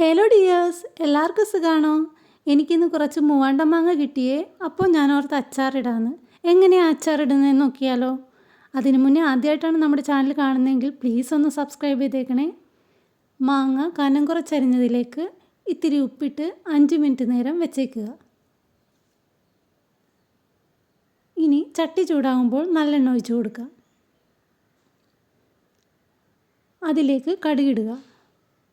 Hello dears എല്ലാവർക്കും സുഖാണോ? എനിക്കിന്ന് കുറച്ച് മൂവാണ്ട മാങ്ങ കിട്ടിയേ. അപ്പോൾ ഞാൻ ഓർത്ത് അച്ചാറിടാന്ന് എങ്ങനെയാണ് അച്ചാറിടുന്നതെന്ന് നോക്കിയാലോ? അതിനു മുന്നേ ആദ്യമായിട്ടാണ് നമ്മുടെ ചാനൽ കാണുന്നതെങ്കിൽ പ്ലീസ് ഒന്ന് സബ്സ്ക്രൈബ് ചെയ്തേക്കണേ. മാങ്ങ കനം കുറച്ചരിഞ്ഞതിലേക്ക് ഇത്തിരി ഉപ്പിട്ട് അഞ്ച് മിനിറ്റ് നേരം വെച്ചേക്കുക. ഇനി ചട്ടി ചൂടാകുമ്പോൾ നല്ലെണ്ണ ഒഴിച്ചു കൊടുക്കുക. അതിലേക്ക് കടുകിടുക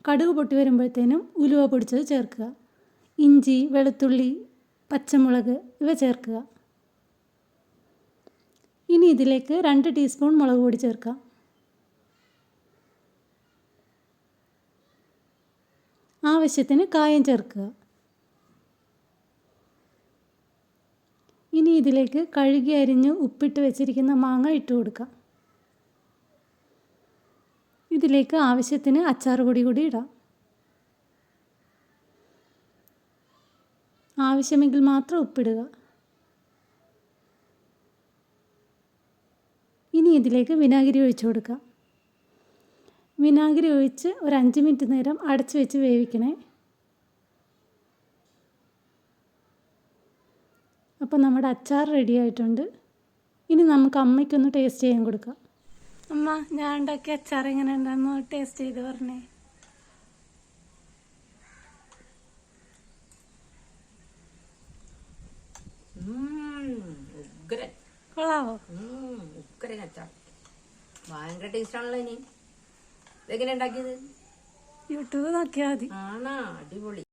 കടുക് പൊട്ടി വരുമ്പോഴത്തേനും ഉലുവ പൊടിച്ചത് ചേർക്കുക. ഇഞ്ചി വെളുത്തുള്ളി പച്ചമുളക് ഇവ ചേർക്കുക. ഇനി ഇതിലേക്ക് രണ്ട് ടീസ്പൂൺ മുളക് പൊടി ചേർക്കാം. ആവശ്യത്തിന് കായം ചേർക്കുക. ഇനി ഇതിലേക്ക് കഴുകി അരിഞ്ഞ് ഉപ്പിട്ട് വെച്ചിരിക്കുന്ന മാങ്ങ ഇട്ട് കൊടുക്കാം. ഇതിലേക്ക് ആവശ്യത്തിന് അച്ചാർ പൊടി കൂടി ഇടാം. ആവശ്യമെങ്കിൽ മാത്രം ഉപ്പിടുക. ഇനി ഇതിലേക്ക് വിനാഗിരി ഒഴിച്ചു കൊടുക്കാം. വിനാഗിരി ഒഴിച്ച് ഒരു അഞ്ച് മിനിറ്റ് നേരം അടച്ച് വെച്ച് വേവിക്കണേ. അപ്പോൾ നമ്മുടെ അച്ചാർ റെഡി ആയിട്ടുണ്ട്. ഇനി നമുക്ക് അമ്മയ്ക്കൊന്ന് ടേസ്റ്റ് ചെയ്യാൻ കൊടുക്കാം. അമ്മ ഞാൻ ഉണ്ടാക്കിയ അച്ചാർ എങ്ങനെ ഉണ്ടെന്ന് ടേസ്റ്റ് ചെയ്ത് പറഞ്ഞേ. കൊള്ളാവോ? അച്ചാർ. ഭയങ്കര ടേസ്റ്റ് ആണല്ലോ ഇനി. ഇതെങ്ങനെ ഉണ്ടാക്കിയത്? യൂട്യൂബ് നോക്കിയാൽ മതി. ആണാ അടിപൊളി.